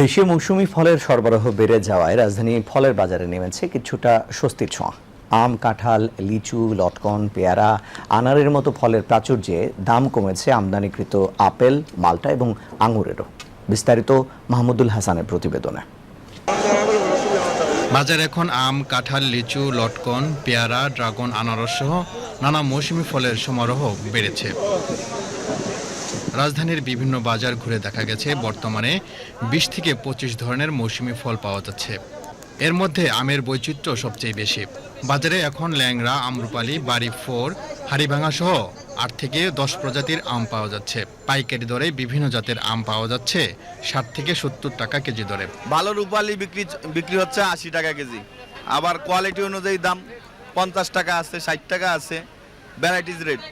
দেশীয় মৌসুমি ফলের সরবরাহ বেড়ে যাওয়ায় রাজধানী ফলের বাজারে নেমেছে কিছুটা স্বস্তির ছোঁয়া। আম, কাঁঠাল, লিচু, লটকন, পেয়ারা, আনারের মতো ফলের প্রাচুর্যে দাম কমেছে আমদানিকৃত আপেল, মালটা এবং আঙুরেরও। বিস্তারিত মাহমুদুল হাসানের প্রতিবেদনে। বাজারে এখন আম, কাঁঠাল, লিচু, লটকন, পেয়ারা, ড্রাগন, আনারস সহ নানা মৌসুমি ফলের সমারোহ বেড়েছে। রাজধানীর বিভিন্ন বাজার ঘুরে দেখা গেছে, বর্তমানে বিশ থেকে পঁচিশ ধরনের মৌসুমি ফল পাওয়া যাচ্ছে। এর মধ্যে আমের বৈচিত্র্য সবচেয়ে বেশি। বাজারে এখন ল্যাংড়া, আমরুপালি, বাড়ি ফোর, হাড়িভাঙা সহ আট থেকে দশ প্রজাতির আম পাওয়া যাচ্ছে। পাইকারি দরে বিভিন্ন জাতের আম পাওয়া যাচ্ছে ষাট থেকে সত্তর টাকা কেজি দরে। ভালো রূপালি বিক্রি বিক্রি হচ্ছে আশি টাকা কেজি। আবার কোয়ালিটি অনুযায়ী দাম পঞ্চাশ টাকা আছে, ষাট টাকা আছে ভ্যারাইটিস রেট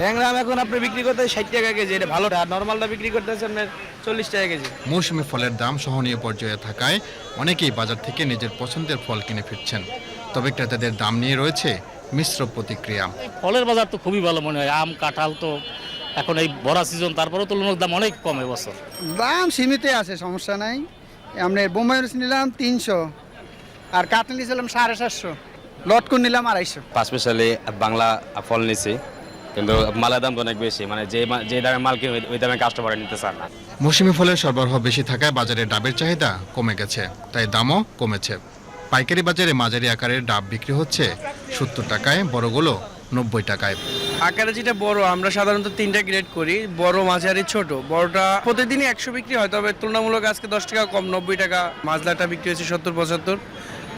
ল্যাংড়া আম এখন আপনি বিক্রি করতে ষাট টাকা কেজি এটা ভালোটা। আর নর্মালটা বিক্রি করতেছেন আপনার চল্লিশ টাকা কেজি। মৌসুমি ফলের দাম সহনীয় পর্যায়ে থাকায় অনেকেই বাজার থেকে নিজের পছন্দের ফল কিনে ফিরছেন। তবে ক্রেতাদের দাম নিয়ে রয়েছে মিশ্র প্রতিক্রিয়া। ফলের বাজার তো খুবই ভালো মনে হয়। আম কাঁঠাল তো এখন এই ভরা সিজন তারপরেও তুলনার দাম অনেক কম এবছর। দাম সীমিত আছে সমস্যা নাই। আপনার বোম্বাই নিলাম তিনশো আর কাটলি নিয়েছিলাম সাড়ে সাতশো। লটকুন নিলাম আড়াইশো। পাঁচ স্পেশালি বাংলা ফল নিছি কিন্তু মালের দাম তো অনেক বেশি। মানে যে যে দামে মাল কিনে ওই- ওই দামে কাস্টমার নিতে চান না। মৌসুমি ফলের সরবরাহ বেশি থাকায় বাজারে ডাবের চাহিদা কমে গেছে তাই দামও কমেছে। পাইকারি বাজারে মাঝারি আকারের ডাব বিক্রি হচ্ছে সত্তর টাকায় বড়গুলো নব্বই টাকায়। আকারে যেটা বড় আমরা সাধারণত তিনটা গ্রেড করি বড় মাঝারি ছোট। বড়টা প্রতিদিনই একশো বিক্রি হয় তবে তুলনামূলক আজকে দশ টাকা কম নব্বই টাকা। মাঝলাটা বিক্রি হয়েছে সত্তর পঁচাত্তর।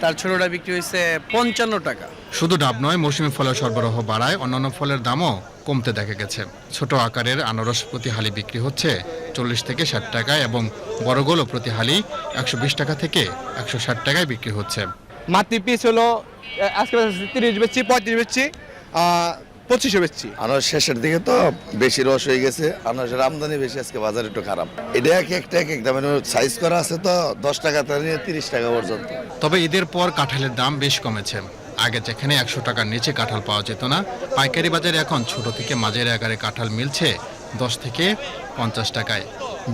তার ছোটটা বিক্রি হয়েছে পঞ্চান্ন টাকা। শুধু ডাব নয় মৌসুমি ফলের সরবরাহ বাড়ায় অন্যান্য ফলের দামও কমতে দেখা গেছে। ছোট আকারের আনারস প্রতি হালি বিক্রি হচ্ছে চল্লিশ থেকে ষাট টাকায় এবং বড়গুলো প্রতি হালি একশো বিশ টাকা থেকে একশো ষাট টাকায় বিক্রি হচ্ছে। মাতি পিস হলো আজকে তিরিশ বেচছি পঁয়ত্রিশ বেচছি। পঁচিশও বেচছি। আনার শেষের দিকে তো বেশি রস হয়ে গেছে আনারসের আমদানি বেশি আজকে বাজার একটু খারাপ। এটা এক একটা এক একটা মানে সাইজ করা আছে তো দশ টাকা থেকে নিয়ে তিরিশ টাকা পর্যন্ত। তবে ঈদের পর কাঁঠালের দাম বেশ কমেছে। আগে যেখানে একশো টাকার নিচে কাঁঠাল পাওয়া যেত না পাইকারি বাজারে এখন ছোট থেকে মাঝের আকারে কাঁঠাল মিলছে দশ থেকে পঞ্চাশ টাকায়।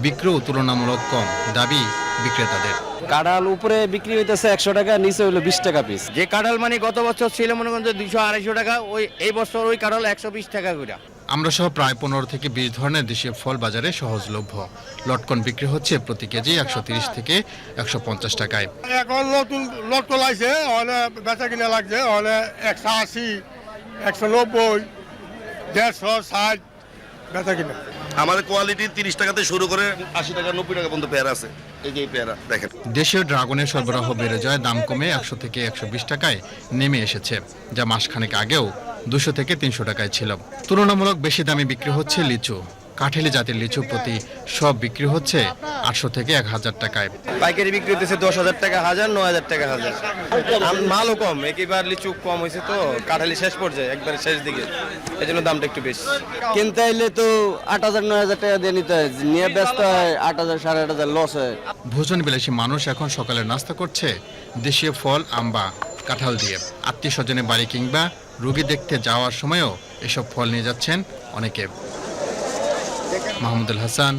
বিক্রিও তুলনামূলক কম দাবি বিক্রেতাদের। কাঁঠাল উপরে বিক্রি হইতেছে একশো টাকা নিচে হইল বিশ টাকা পিস যে কাঁঠাল মানে গত বছর ছিল মনে করেন যে দুইশো আড়াইশো টাকা ওই এই বছর ওই কাঁঠাল একশো বিশ টাকা করে। আমরা সহ প্রায় পনেরো থেকে বিশ ধরনের দেশীয় ফল বাজারে সহজলভ্য। লটকন বিক্রি হচ্ছে প্রতি কেজি একশো তিরিশ থেকে একশো পঞ্চাশ টাকায়। এখন নতুন লট তোলাইছে হলে বেচা কিনা লাগছে হলে একশো আশি একশো নব্বই দেড়শো ষাট বেচা কিনা। আমাদের কোয়ালিটি তিরিশ টাকাতে শুরু করে আশি টাকা, নব্বই টাকা পর্যন্ত পেয়ারা আছে। এই যে পেয়ারা, দেখেন। দেশীয় ড্রাগনের সরবরাহ বেড়ে যায়, দাম কমে একশো থেকে একশো বিশ টাকায় নেমে এসেছে, যা মাসখানেক আগেও দুশো থেকে তিনশো টাকায় ছিল। তুলনামূলক বেশি দামে বিক্রি হচ্ছে লিচু। কাঠেলি জাতের লিচু প্রতি সব বিক্রি হচ্ছে আটশো থেকে এক হাজার টাকায়। পাইকারি বিক্রি হতেছে দশ হাজার টাকা হাজার ন হাজার টাকা হাজার। মালও কম একেবার লিচু কম হয়েছে তো কাঁঠালি শেষ পর্যায়ে একবার শেষ দিকে। এই জন্য দামটা একটু বেশি। কিনতে আইলে তো আট হাজার নয় হাজার টাকা দিয়ে নিতে হয়। নিয়ে ব্যস্ত হয় আট হাজার সাড়ে আট হাজার লস হয়। ভোজন বিলাসী মানুষ এখন সকালে নাস্তা করছে দেশীয় ফল আম্বা কাঁঠাল দিয়ে। আত্মীয় স্বজনের বাড়ি কিংবা রুগী দেখতে যাওয়ার সময়ও এসব ফল নিয়ে যাচ্ছেন অনেকে। Mahmudul Hasan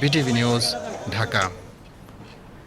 BTV news Dhaka.